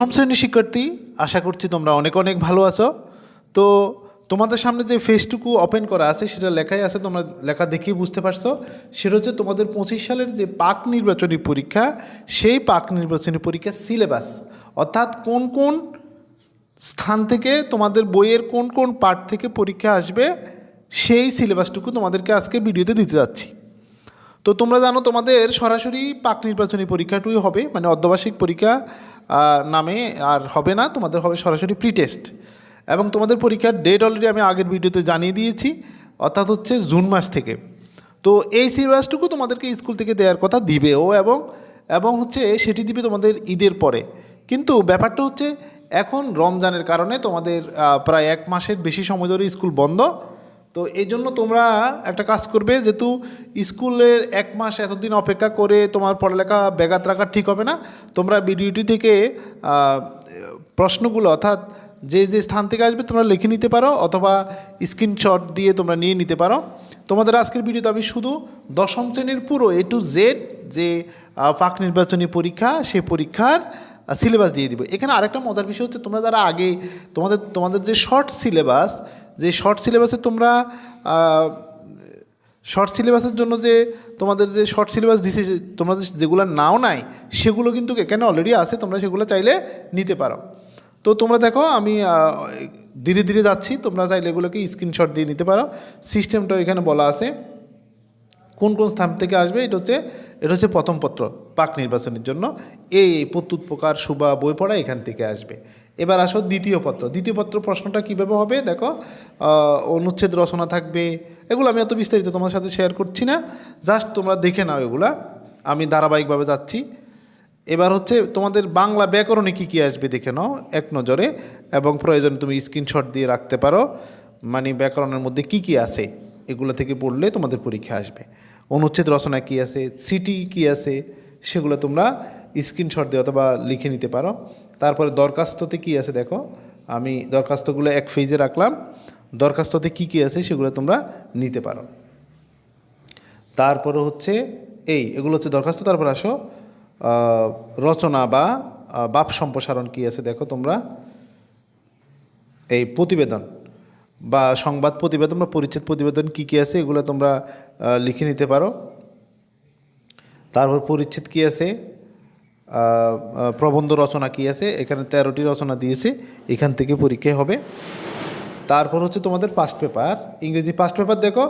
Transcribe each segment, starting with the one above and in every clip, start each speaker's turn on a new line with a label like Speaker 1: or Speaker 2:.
Speaker 1: নবম শ্রেণির শিক্ষার্থী, আশা করছি তোমরা অনেক অনেক ভালো আছো। তো তোমাদের সামনে যে ফেসটুকু ওপেন করা আছে, সেটা লেখাই আছে, তোমরা লেখা দেখেই বুঝতে পারছ। সেটা হচ্ছে তোমাদের পঁচিশ সালের যে পাক নির্বাচনী পরীক্ষা, সেই পাক নির্বাচনী পরীক্ষার সিলেবাস অর্থাৎ কোন কোন স্থান থেকে তোমাদের বইয়ের কোন কোন পার্ট থেকে পরীক্ষা আসবে, সেই সিলেবাসটুকু তোমাদেরকে আজকে ভিডিওতে দিতে যাচ্ছি। তো তোমরা জানো, তোমাদের সরাসরি পাক নির্বাচনী পরীক্ষাটুই হবে মানে অর্ধবার্ষিক পরীক্ষা। নামে আর হবে না, তোমাদের হবে সরাসরি প্রি টেস্ট এবং তোমাদের পরীক্ষার ডেট অলরেডি আমি আগের ভিডিওতে জানিয়ে দিয়েছি, অর্থাৎ হচ্ছে জুন মাস থেকে। তো এই সিলেবাসটুকু তোমাদেরকে স্কুল থেকে দেওয়ার কথা দিবেও এবং এবং হচ্ছে সেটি দিবে তোমাদের ঈদের পরে। কিন্তু ব্যাপারটা হচ্ছে, এখন রমজানের কারণে তোমাদের প্রায় এক মাসের বেশি সময় ধরে স্কুল বন্ধ। তো এই জন্য তোমরা একটা কাজ করবে, যেহেতু স্কুলের এক মাস এতদিন অপেক্ষা করে তোমার পড়ালেখা ব্যাঘাত রাখা ঠিক হবে না, তোমরা ভিডিওটি থেকে প্রশ্নগুলো অর্থাৎ যে যে স্থান থেকে আসবে তোমরা লিখে নিতে পারো অথবা স্ক্রিনশট দিয়ে তোমরা নিয়ে নিতে পারো। তোমাদের আজকের ভিডিওতে আমি শুধু দশম শ্রেণির পুরো এ টু জেড যে পাক নির্বাচনী পরীক্ষা সে পরীক্ষার সিলেবাস দিয়ে দিব। এখানে আরেকটা মজার বিষয় হচ্ছে তোমরা যারা আগে তোমাদের তোমাদের যে শর্ট সিলেবাস যে শর্ট সিলেবাসে তোমরা শর্ট সিলেবাসের জন্য যে তোমাদের যে শর্ট সিলেবাস দিছে তোমরা যেগুলো নাও নাই, সেগুলো কিন্তু এখানে অলরেডি আছে, তোমরা সেগুলো চাইলে নিতে পারো। তো তোমরা দেখো, আমি ধীরে ধীরে যাচ্ছি, তোমরা চাইলে এগুলোকে স্ক্রিনশট দিয়ে নিতে পারো। সিস্টেমটাও এখানে বলা আছে। কোন কোন স্থান থেকে আসবে, এটা হচ্ছে এটা হচ্ছে প্রথম পত্র, পাক নির্বাচনের জন্য। এই এই প্রত্যুত প্রকার সুবা, বই পড়া এখান থেকে আসবে। এবার আসো দ্বিতীয় পত্র। দ্বিতীয় পত্র প্রশ্নটা কীভাবে হবে? দেখো অনুচ্ছেদ রচনা থাকবে। এগুলো আমি এত বিস্তারিত তোমার সাথে শেয়ার করছি না। জাস্ট তোমরা দেখে নাও এগুলা। আমি ধারাবাহিকভাবে যাচ্ছি। এবার হচ্ছে তোমাদের বাংলা ব্যাকরণে কী কী আসবে দেখে নাও এক নজরে। এবং প্রয়োজন তুমি স্ক্রিনশট দিয়ে রাখতে পারো। মানে ব্যাকরণের মধ্যে কি কি আছে এগুলো থেকে পড়লে তোমাদের পরীক্ষা আসবে। অনুচ্ছেদ রচনা কি আছে? সিটি কি আছে? সেগুলো তোমরা স্ক্রিনশট দিয়ে অথবা লিখে নিতে পারো। তারপরে দরখাস্ততে কি আছে দেখো? আমি দরখাস্তগুলো এক ফেজে রাখলাম। দরখাস্ততে কি কি আছে সেগুলো তোমরা নিতে পারো। তারপরে হচ্ছে এই, এগুলো হচ্ছে দরখাস্ত। তারপর আসো রচনা বা বাপ সম্প্রসারণ কি আছে দেখো তোমরা? এই প্রতিবেদন বা সংবাদ প্রতিবেদন বা পরিচ্ছেদ প্রতিবেদন কি কি আছে এগুলো তোমরা লিখে নিতে পারো। তারপর পরিচ্ছেদ কি আছে? প্রবন্ধ রচনা কি আছে? এখানে তেরোটি রচনা দিয়েছে। এখান থেকে পরীক্ষা হবে। তারপর হচ্ছে তোমাদের ফার্স্ট পেপার ইংরেজি ফার্স্ট পেপার দেখো।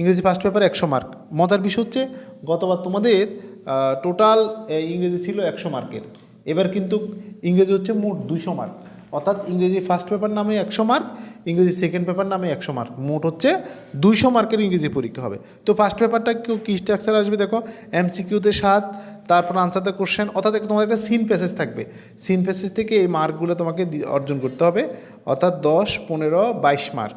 Speaker 1: ইংরেজি ফার্স্ট পেপার একশো মার্ক মজার বিষয় হচ্ছে, গতবার তোমাদের টোটাল ইংরেজি ছিল একশো মার্কের এবার কিন্তু ইংরেজি হচ্ছে মোট দুশো মার্ক অর্থাৎ ইংরেজি ফার্স্ট পেপার নামে একশো মার্ক ইংরেজি সেকেন্ড পেপার নামে একশো মার্ক মোট হচ্ছে দুইশো মার্কের ইংরেজি পরীক্ষা হবে। তো ফার্স্ট পেপারটা কী স্ট্রাকচার আসবে দেখো? এমসিকিউতে সাত, তারপর আনসারতে কোশ্চেন অর্থাৎ তোমাদের একটা সিন প্যাসেজ থাকবে। সিন প্যাসেজ থেকে এই মার্কগুলো তোমাকে অর্জন করতে হবে। অর্থাৎ দশ, পনেরো, বাইশ মার্ক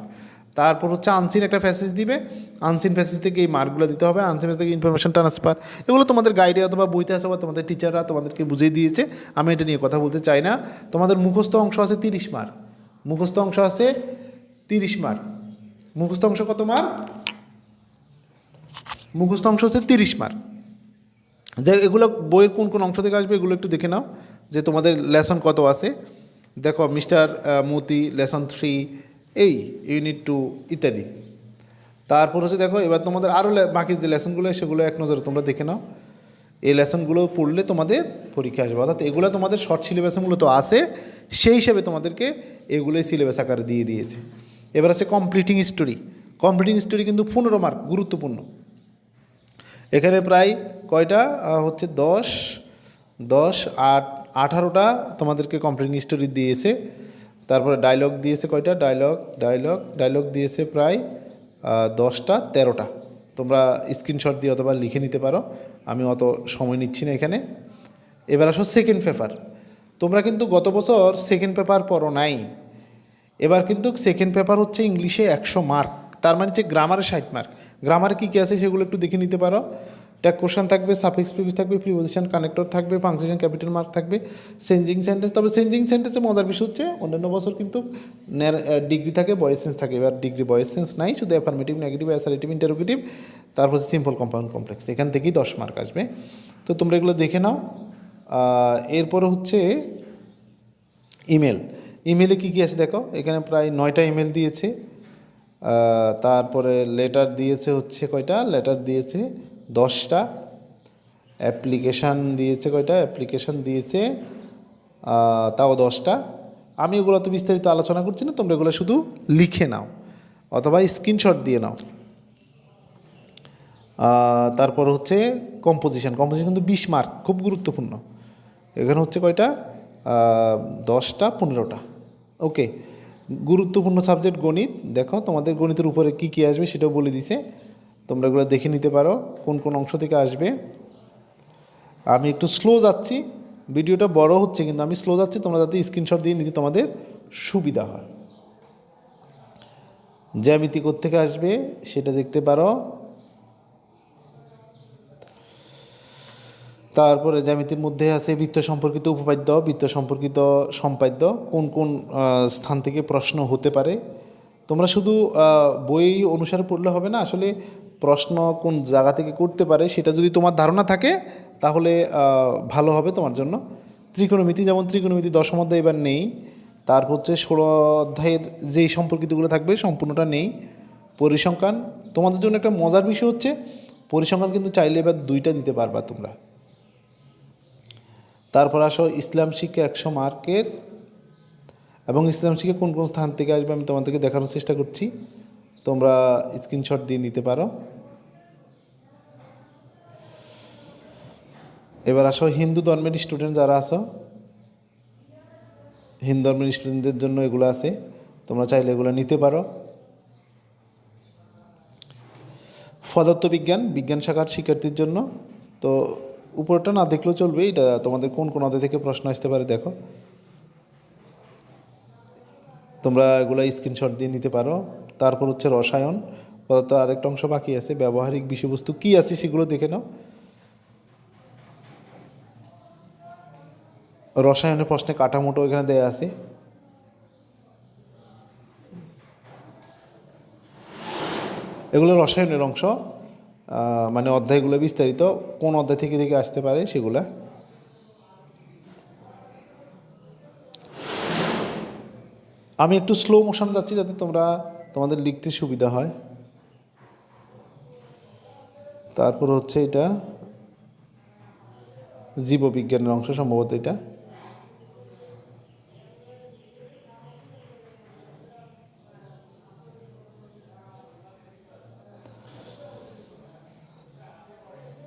Speaker 1: তারপর হচ্ছে আনসিন একটা প্যাসেজ দিবে। আনসিন প্যাসেজ থেকে এই মার্কগুলো দিতে হবে। আনসিন প্যাসেজ থেকে ইনফরমেশন ট্রান্সফার এগুলো তোমাদের গাইডে অথবা বইতে আছে বা তোমাদের টিচাররা তোমাদেরকে বুঝিয়ে দিয়েছে। আমি এটা নিয়ে কথা বলতে চাই না। তোমাদের মুখস্থ অংশ আছে তিরিশ মার্ক। মুখস্থ অংশ আছে তিরিশ মার্ক। মুখস্থ অংশ কত মার্ক? মুখস্থ অংশ হচ্ছে তিরিশ মার্ক। যে এগুলো বইয়ের কোন কোন অংশ থেকে আসবে এগুলো একটু দেখে নাও। যে তোমাদের লেসন কত আছে। দেখো মিস্টার মতি লেসন থ্রি এই ইউনিট টু ইত্যাদি। তারপর হচ্ছে দেখো, এবার তোমাদের আরও বাকি যে লেসনগুলো সেগুলো এক নজরে তোমরা দেখে নাও। এই লেসনগুলো পড়লে তোমাদের পরীক্ষা আসবে। অর্থাৎ এগুলো তোমাদের শর্ট সিলেবাসে মূলত আছে, সেই হিসেবে তোমাদেরকে এগুলোই সিলেবাস আকারে দিয়ে দিয়েছে। এবার আছে কমপ্লিটিং স্টোরি কমপ্লিটিং স্টোরি কিন্তু পনেরো মার্ক গুরুত্বপূর্ণ। এখানে প্রায় কয়টা? হচ্ছে দশ। দশ, আট, আঠারোটা তোমাদেরকে কমপ্লিটিং স্টোরি দিয়েছে। তারপরে ডায়লগ দিয়েছে কয়টা? ডায়লগ ডায়লগ ডায়লগ দিয়েছে প্রায় দশটা, তেরোটা। তোমরা স্ক্রিনশট দিয়ে অথবা লিখে নিতে পারো। আমি অত সময় নিচ্ছি না এখানে। এবার আসো সেকেন্ড পেপার তোমরা কিন্তু গত বছর সেকেন্ড পেপার পড়ো নাই। এবার কিন্তু সেকেন্ড পেপার হচ্ছে ইংলিশে একশো মার্ক তার মানে হচ্ছে গ্রামারে ষাট মার্ক গ্রামারে কী কী আছে সেগুলো একটু দেখে নিতে পারো। ট্যাগ কোশ্চেন থাকবে সাফিক্স প্রিভিস থাকবে প্রিপোজিশন কানেক্টর থাকবে ফাংশন ক্যাপিটাল মার্ক থাকবে চেঞ্জিং সেন্টেন্স তবে চেঞ্জিং সেন্টেন্সে মজার বিষয় হচ্ছে, অন্যান্য বছর কিন্তু ডিগ্রি থাকে, বয়েস সেন্স থাকে, এবার ডিগ্রি বয়েস সেন্স নাই, শুধু অ্যাফার্মেটিভ নেগেটিভ অ্যাসারেটিভ ইন্টারোগেটিভ তারপর সিম্পল কম্পাউন্ড কমপ্লেক্স এখান থেকেই দশ মার্ক আসবে। তো তোমরা এগুলো দেখে নাও। এরপর হচ্ছে ইমেল ইমেলে কী কী আছে দেখো? এখানে প্রায় নয়টা ইমেল দিয়েছে। তারপরে লেটার দিয়েছে হচ্ছে কয়টা? লেটার দিয়েছে দশটা অ্যাপ্লিকেশান দিয়েছে কয়টা? অ্যাপ্লিকেশান দিয়েছে তাও দশটা। আমি এগুলো তো বিস্তারিত আলোচনা করছি না, তোমরা এগুলো শুধু লিখে নাও অথবা স্ক্রিনশট দিয়ে নাও। তারপর হচ্ছে কম্পোজিশন কম্পোজিশন কিন্তু বিশ মার্ক খুব গুরুত্বপূর্ণ। এখানে হচ্ছে কয়টা? দশটা, পনেরোটা। ওকে গুরুত্বপূর্ণ সাবজেক্ট গণিত। দেখো তোমাদের গণিতের উপরে কি কি আসবে সেটাও বলে দিছে। তোমরা এগুলো দেখে নিতে পারো, কোন কোন অংশ থেকে আসবে। আমি একটু স্লো যাচ্ছি, ভিডিওটা বড় হচ্ছে কিন্তু আমি স্লো যাচ্ছি, তোমরা যাতে স্ক্রিনশট দিয়ে নিতে তোমাদের সুবিধা হয়। জ্যামিতি থেকে আসবে সেটা দেখতে পারো। তারপরে জ্যামিতির মধ্যে আছে বৃত্ত সম্পর্কিত উপপাদ্য, বৃত্ত সম্পর্কিত সম্পাদ্য, কোন কোন স্থান থেকে প্রশ্ন হতে পারে। তোমরা শুধু বই অনুসারে পড়লে হবে না, আসলে প্রশ্ন কোন জায়গা থেকে করতে পারে সেটা যদি তোমার ধারণা থাকে, তাহলে ভালো হবে তোমার জন্য। ত্রিকোণমিতি, যেমন ত্রিকোণমিতি দশম অধ্যায় এবার নেই। তারপর হচ্ছে ষোলো অধ্যায়ের যেই সম্পর্কিতগুলো থাকবে সম্পূর্ণটা নেই। পরিসংখ্যান, তোমাদের জন্য একটা মজার বিষয় হচ্ছে, পরিসংখ্যান কিন্তু চাইলে এবার দুইটা দিতে পারবা তোমরা। তারপর আসো ইসলাম শিক্ষা একশো মার্কের। এবং ইসলাম শিক্ষা কোন কোন স্থান থেকে আসবে আমি তোমাদেরকে দেখানোর চেষ্টা করছি। তোমরা স্ক্রিনশট দিয়ে নিতে পারো। এবার আসো, হিন্দু ধর্মের স্টুডেন্ট যারা আসো হিন্দু ধর্মের স্টুডেন্টদের জন্য এগুলো আছে, তোমরা চাইলে এগুলো নিতে পারো। পদার্থবিজ্ঞান বিজ্ঞান শাখার শিক্ষার্থীর জন্য। তো উপরটা না দেখলেও চলবে, এটা তোমাদের কোন কোন অধ্যায় থেকে প্রশ্ন আসতে পারে দেখো। তোমরা এগুলো স্ক্রিনশট দিয়ে নিতে পারো। তারপর হচ্ছে রসায়ন, পদার্থ আরেকটা অংশ বাকি আছে, ব্যবহারিক বিষয়বস্তু কি আছে সেগুলো দেখে নাও। রসায়নের প্রশ্নে কাঠামোটো এখানে দেয়া আছে। এগুলো রসায়নের অংশ মানে অধ্যায়গুলো বিস্তারিত, কোন অধ্যায় থেকে থেকে আসতে পারে সেগুলা। আমি একটু স্লো মোশন যাচ্ছি যাতে তোমরা, তোমাদের লিখতে সুবিধা হয়। তারপর হচ্ছে এটা, জীববিজ্ঞানের অংশ সম্ভবত এটা।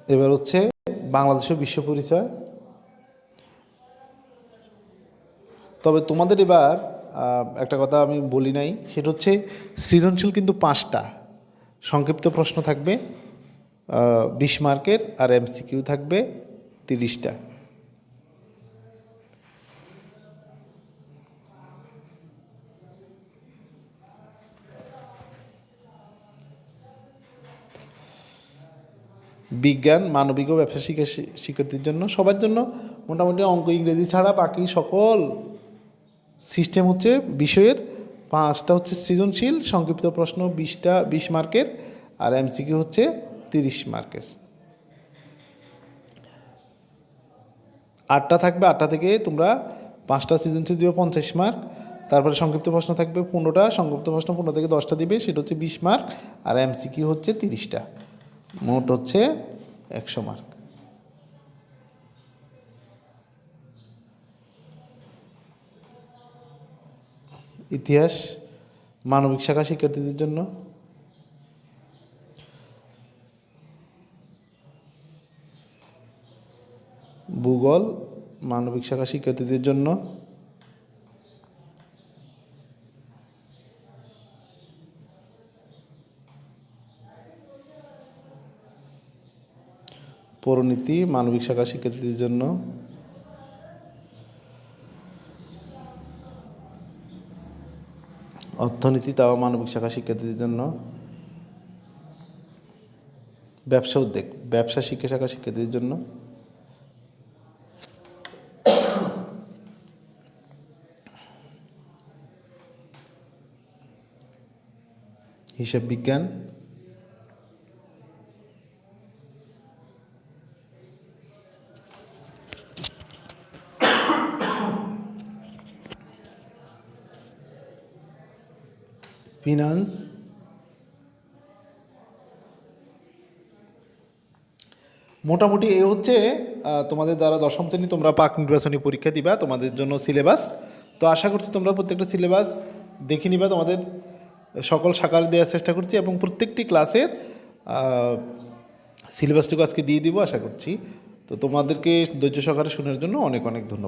Speaker 1: এবার হচ্ছে বাংলাদেশের বিশ্ব পরিচয়। তবে তোমাদের এবার একটা কথা আমি বলি নাই, সেটা হচ্ছে সৃজনশীল কিন্তু পাঁচটা। সংক্ষিপ্ত প্রশ্ন থাকবে বিশ মার্কের আর এমসিকিউ থাকবে তিরিশটা। বিজ্ঞান, মানবিক ও ব্যবসা শিক্ষা শিক্ষার্থীর জন্য, সবার জন্য মোটামুটি অঙ্ক, ইংরেজি ছাড়া বাকি সকল সিস্টেম হচ্ছে বিষয়ের। পাঁচটা হচ্ছে সৃজনশীল, সংক্ষিপ্ত প্রশ্ন বিশটা, বিশ মার্কের, আর এমসিকিউ হচ্ছে তিরিশ মার্কের। আটটা থাকবে, আটটা থেকে তোমরা পাঁচটা সৃজনশীল দিবে পঞ্চাশ মার্ক, তারপরে সংক্ষিপ্ত প্রশ্ন থাকবে পনেরোটা, সংক্ষিপ্ত প্রশ্ন পনেরো থেকে দশটা দিবে, সেটা হচ্ছে বিশ মার্ক, আর এমসিকিউ হচ্ছে তিরিশটা। মোট হচ্ছে একশো মার্ক। ইতিহাস মানবিক শাখা শিক্ষার্থীদের জন্য। ভূগোল মানবিক শাখা শিক্ষার্থীদের জন্য। পৌরনীতি, মানবিক শাখা শিক্ষার্থীদের জন্য। অর্থনীতি তাও মানবিক শাখা শিক্ষার্থীদের জন্য। ব্যবসা উদ্যোগ, ব্যবসা শিক্ষা শাখা শিক্ষার্থীদের জন্য। হিসাব বিজ্ঞান ফিনান্স মোটামুটি এ হচ্ছে তোমাদের দ্বারা দশম শ্রেণি, তোমরা পাক নির্বাচনী পরীক্ষা দিবা, তোমাদের জন্য সিলেবাস। তো আশা করছি তোমরা প্রত্যেকটা সিলেবাস দেখে নিবা, তোমাদের সকল সাকার দেওয়ার চেষ্টা করছি এবং প্রত্যেকটি ক্লাসের সিলেবাসটুকু আজকে দিয়ে দিব, আশা করছি। তো তোমাদেরকে ধৈর্য সহকারে শোনার জন্য অনেক অনেক ধন্যবাদ।